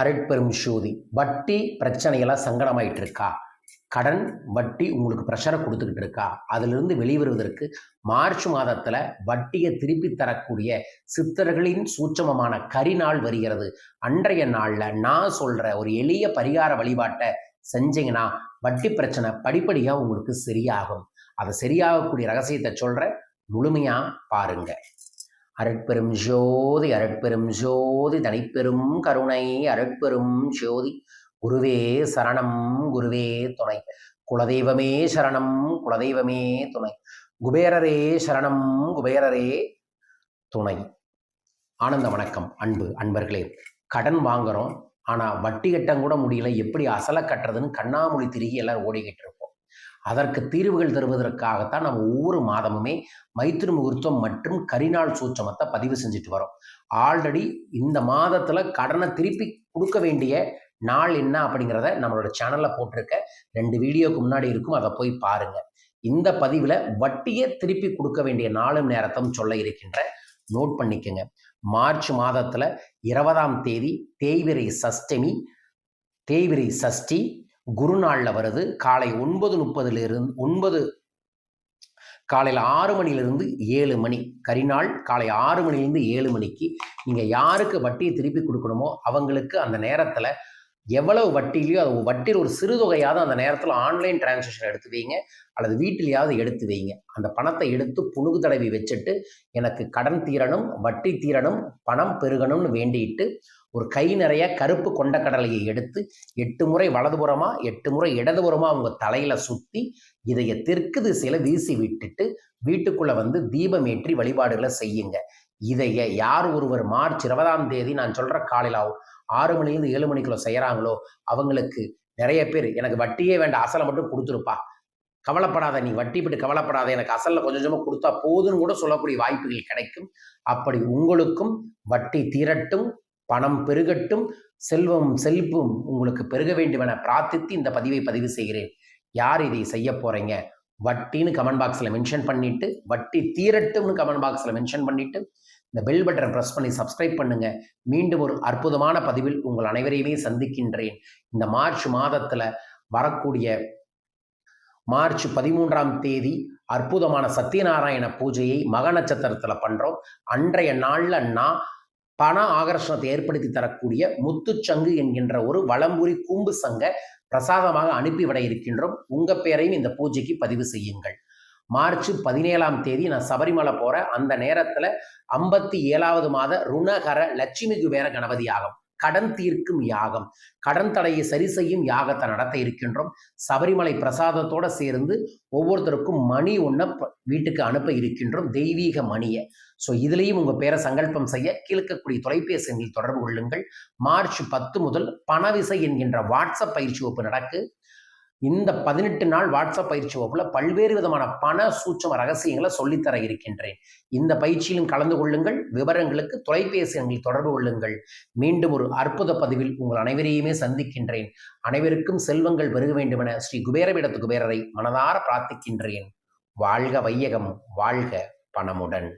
அருட்பெரும் ஷூதி வட்டி பிரச்சனையெல்லாம் சங்கடமாயிட்டு இருக்கா கடன் வட்டி உங்களுக்கு ப்ரெஷரை கொடுத்துக்கிட்டு இருக்கா அதிலிருந்து வெளிவருவதற்கு மார்ச் மாதத்தில் வட்டியை திருப்பி தரக்கூடிய சித்தர்களின் சூட்சமமான கரிநாள் வருகிறது. அன்றைய நாளில் நான் சொல்கிற ஒரு எளிய பரிகார வழிபாட்டை செஞ்சீங்கன்னா வட்டி பிரச்சனை படிப்படியாக உங்களுக்கு சரியாகும். அதை சரியாகக்கூடிய ரகசியத்தை சொல்கிற முழுமையாக பாருங்கள் அருட்பெரும் ஜோதி அருட்பெரும் ஜோதி தனிப்பெரும் கருணை அருட்பெரும் ஜோதி. குருவே சரணம் குருவே துணை. குலதெய்வமே சரணம் குலதெய்வமே துணை. குபேரரே சரணம் குபேரரே துணை. ஆனந்த வணக்கம் அன்பு அன்பர்களே. கடன் வாங்குறோம் ஆனால் வட்டி கட்டம் கூட முடியல. எப்படி அசலை கட்டுறதுன்னு கண்ணாமொழி திருகி எல்லாரும் ஓடிக்கிட்டு அதற்கு தீர்வுகள் தருவதற்காகத்தான் நம்ம ஒவ்வொரு மாதமுமே மைத்திரி முகூர்த்தம் மற்றும் கரிநாள் சூட்சமத்தை பதிவு செஞ்சுட்டு வரோம். ஆல்ரெடி இந்த மாதத்தில் கடனை திருப்பி கொடுக்க வேண்டிய நாள் என்ன அப்படிங்கிறத நம்மளோட சேனலில் போட்டிருக்க ரெண்டு வீடியோக்கு முன்னாடி இருக்கும் அதை போய் பாருங்க. இந்த பதிவில் வட்டியை திருப்பி கொடுக்க வேண்டிய நாளும் நேரத்தும் சொல்ல இருக்கின்ற நோட் பண்ணிக்கோங்க. மார்ச் மாதத்தில் இருபதாம் தேதி தேய்விரை சஷ்டமி தேய்விரை சஷ்டி குருநாளில் வருது காலை ஒன்பது முப்பதுலேருந்து ஒன்பது காலையில் ஆறு மணிலிருந்து ஏழு மணி. கரிநாள் காலை ஆறு மணிலேருந்து ஏழு மணிக்கு. நீங்கள் யாருக்கு வட்டியை திருப்பி கொடுக்கணுமோ அவங்களுக்கு அந்த நேரத்தில் எவ்வளவு வட்டிலையோ அது வட்டியில் ஒரு சிறு தொகையாவது அந்த நேரத்தில் ஆன்லைன் டிரான்சாக்ஷன் எடுத்து வைங்க அல்லது வீட்டிலையாவது எடுத்து வைங்க அந்த பணத்தை எடுத்து புணுகு தடவி வச்சுட்டு எனக்கு கடன் தீரணும் வட்டி தீரணும் பணம் பெருகணும்னு வேண்டிட்டு ஒரு கை நிறைய கருப்பு கொண்ட கடலையை எடுத்து எட்டு முறை வலதுபுறமா எட்டு முறை இடதுபுறமா அவங்க தலையில சுத்தி இதைய தெற்கு திசையில வீசி விட்டுட்டு வீட்டுக்குள்ள வந்து தீபம் ஏற்றி வழிபாடுகளை செய்யுங்க. இதைய யார் ஒருவர் மார்ச் இருபதாம் தேதி நான் சொல்ற காலையில் ஆறு மணிலேருந்து ஏழு மணிக்குள்ள செய்கிறாங்களோ அவங்களுக்கு நிறைய பேர் எனக்கு வட்டியே வேண்டாம் அசலை மட்டும் கொடுத்துருப்பா. கவலைப்படாத நீ வட்டி விட்டு கவலைப்படாத எனக்கு அசலில் கொஞ்சம் கொஞ்சமாக கொடுத்தா போதுன்னு கூட சொல்லக்கூடிய வாய்ப்புகள் கிடைக்கும். அப்படி உங்களுக்கும் வட்டி தீரட்டும் பணம் பெருகட்டும் செல்வம் செல்ப்பும் உங்களுக்கு பெருக வேண்டும் என பிரார்த்தித்து இந்த பதிவை பதிவு செய்கிறேன். யார் இதை செய்ய போறீங்க? வட்டின்னு கமெண்ட் பாக்ஸில் மென்ஷன் பண்ணிட்டு வட்டி தீரட்டும்னு கமெண்ட் பாக்ஸில் மென்ஷன் பண்ணிட்டு இந்த பெல் பட்டனை ப்ரெஸ் பண்ணி சப்ஸ்கிரைப் பண்ணுங்க. மீண்டும் ஒரு அற்புதமான பதிவில் உங்கள் அனைவரையுமே சந்திக்கின்றேன். இந்த மார்ச் மாதத்தில் வரக்கூடிய மார்ச் பதிமூன்றாம் தேதி அற்புதமான சத்யநாராயண பூஜையை மக நட்சத்திரத்தில் பண்ணுறோம் அன்றைய நாளில் நான் பண ஆகர்ஷணத்தை ஏற்படுத்தி தரக்கூடிய முத்துச்சங்கு என்கின்ற ஒரு வளம்புரி கூம்பு சங்க பிரசாதமாக அனுப்பிவிட இருக்கின்றோம். உங்க பேரையும் இந்த பூஜைக்கு பதிவு செய்யுங்கள். மார்ச் பதினேழாம் தேதி நான் சபரிமலை போகிறேன் அந்த நேரத்தில் ஐம்பத்தி ஏழாவது மாத ருணகர லட்சுமி குபேர கணபதி யாகம். கடன் தீர்க்கும் யாகம். கடன் தடையை சரி செய்யும் யாகத்தை நடத்த இருக்கின்றோம். சபரிமலை பிரசாதத்தோட சேர்ந்து ஒவ்வொருத்தருக்கும் மணி ஒன்றை வீட்டுக்கு அனுப்ப இருக்கின்றோம். தெய்வீக மணியை. ஸோ இதுலேயும் உங்கள் பேரை சங்கல்பம் செய்ய கீழ்க்கக்கூடிய தொலைபேசி எண்ணில் தொடர்பு கொள்ளுங்கள். மார்ச் பத்து முதல் பணவிசை என்கின்ற வாட்ஸ்அப் பயிற்சி வகுப்பு நடக்கு. இந்த பதினெட்டு நாள் வாட்ஸ்அப் பயிற்சி வகுப்பில் பல்வேறு விதமான பண சூட்சம ரகசியங்களை சொல்லித்தர இருக்கின்றேன். இந்த பயிற்சியிலும் கலந்து கொள்ளுங்கள் விவரங்களுக்கு தொலைபேசி எண்ணில் தொடர்பு கொள்ளுங்கள். மீண்டும் ஒரு அற்புத பதிவில் உங்கள் அனைவரையுமே சந்திக்கின்றேன். அனைவருக்கும் செல்வங்கள் பெருக வேண்டுமென ஸ்ரீ குபேரவிடத்து குபேரரை மனதார பிரார்த்திக்கின்றேன். வாழ்க வையகம் வாழ்க பணமுடன்.